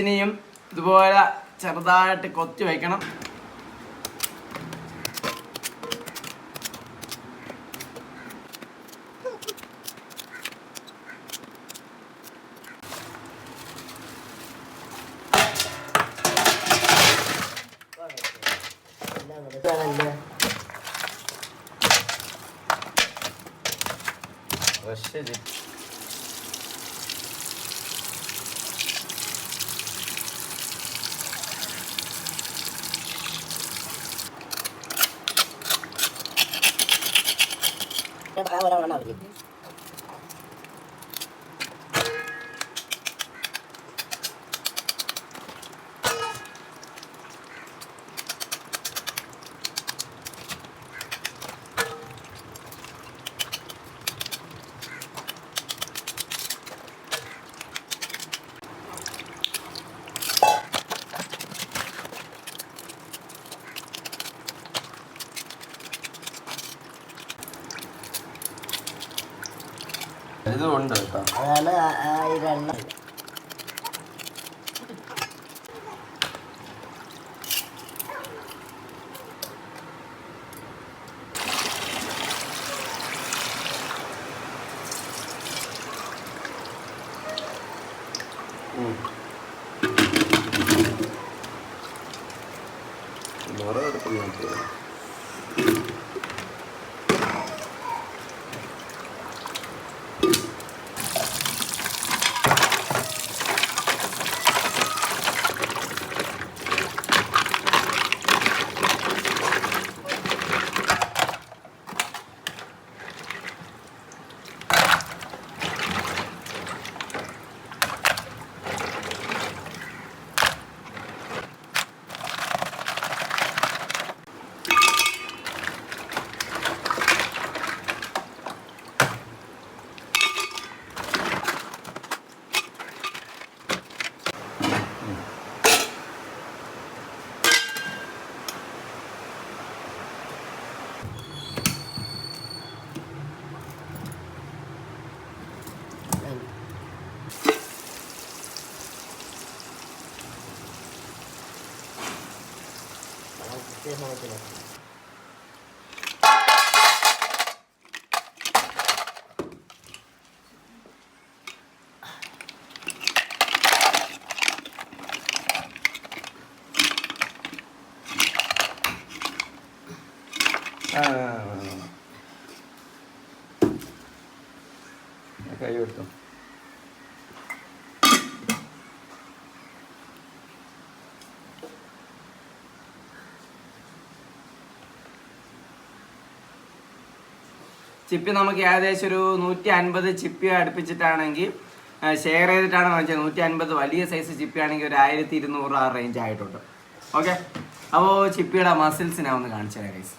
ഇനിയും ഇതുപോലെ ചെറുതായിട്ട് കൊത്തി വയ്ക്കണം. ഫ്രഷ് ഇതും ഉണ്ട് കേട്ടോ അതാണ് でほぐますああ。と。ചിപ്പി നമുക്ക് ഏകദേശം ഒരു നൂറ്റി അൻപത് ചിപ്പി അടുപ്പിച്ചിട്ടാണെങ്കിൽ ഷെയർ ചെയ്തിട്ടാണ് വാങ്ങിച്ചത് നൂറ്റി അൻപത് വലിയ സൈസ് ചിപ്പി ആണെങ്കിൽ ഒരു ആയിരത്തി ഇരുന്നൂറ് ആ റേഞ്ച് ആയിട്ടുണ്ട്. ഓക്കെ അപ്പോൾ ചിപ്പിയുടെ മസിൽസിനെ ഒന്ന് കാണിച്ചു തരാം ഗൈസ്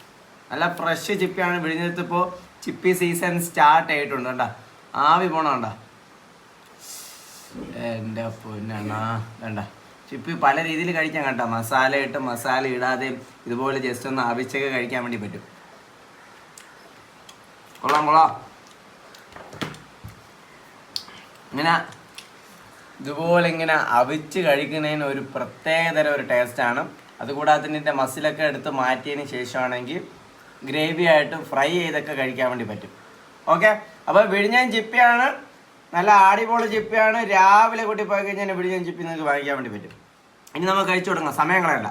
നല്ല ഫ്രഷ് ചിപ്പിയാണ് വിഴിഞ്ഞെടുത്തപ്പോൾ ചിപ്പി സീസൺ സ്റ്റാർട്ട് ആയിട്ടുണ്ട് കേട്ടോ ആവി പോണ കണ്ടാ. എന്റെ പൊന്നണ്ണാ വേണ്ട ചിപ്പി പല രീതിയിൽ കഴിക്കാൻ കേട്ടോ മസാല ഇട്ട് മസാല ഇടാതെയും ഇതുപോലെ ജസ്റ്റ് ഒന്ന് ആവിച്ചൊക്കെ കഴിക്കാൻ വേണ്ടി പറ്റും. കൊള്ളാം കൊള്ളാം. ഇങ്ങനെ ഇതുപോലെ ഇങ്ങനെ അവിച്ച് കഴിക്കുന്നതിന് ഒരു പ്രത്യേകതര ഒരു ടേസ്റ്റാണ് അതുകൂടാതെ തന്നെ ഇതിന്റെ മസിലൊക്കെ എടുത്ത് മാറ്റിയതിന് ശേഷമാണെങ്കിൽ ഗ്രേവി ആയിട്ട് ഫ്രൈ ചെയ്തൊക്കെ കഴിക്കാൻ വേണ്ടി പറ്റും. ഓക്കെ അപ്പോൾ വിഴിഞ്ഞാൻ ചിപ്പിയാണ്. നല്ല ആടിപൊളി ചിപ്പിയാണ്. രാവിലെ കൂട്ടി പോയി കഴിഞ്ഞാൽ വിഴിഞ്ഞാൻ ചിപ്പി നിങ്ങൾക്ക് വാങ്ങിക്കാൻ വേണ്ടി പറ്റും. ഇനി നമുക്ക് കഴിച്ചു തുടങ്ങാം. സമയങ്ങളല്ല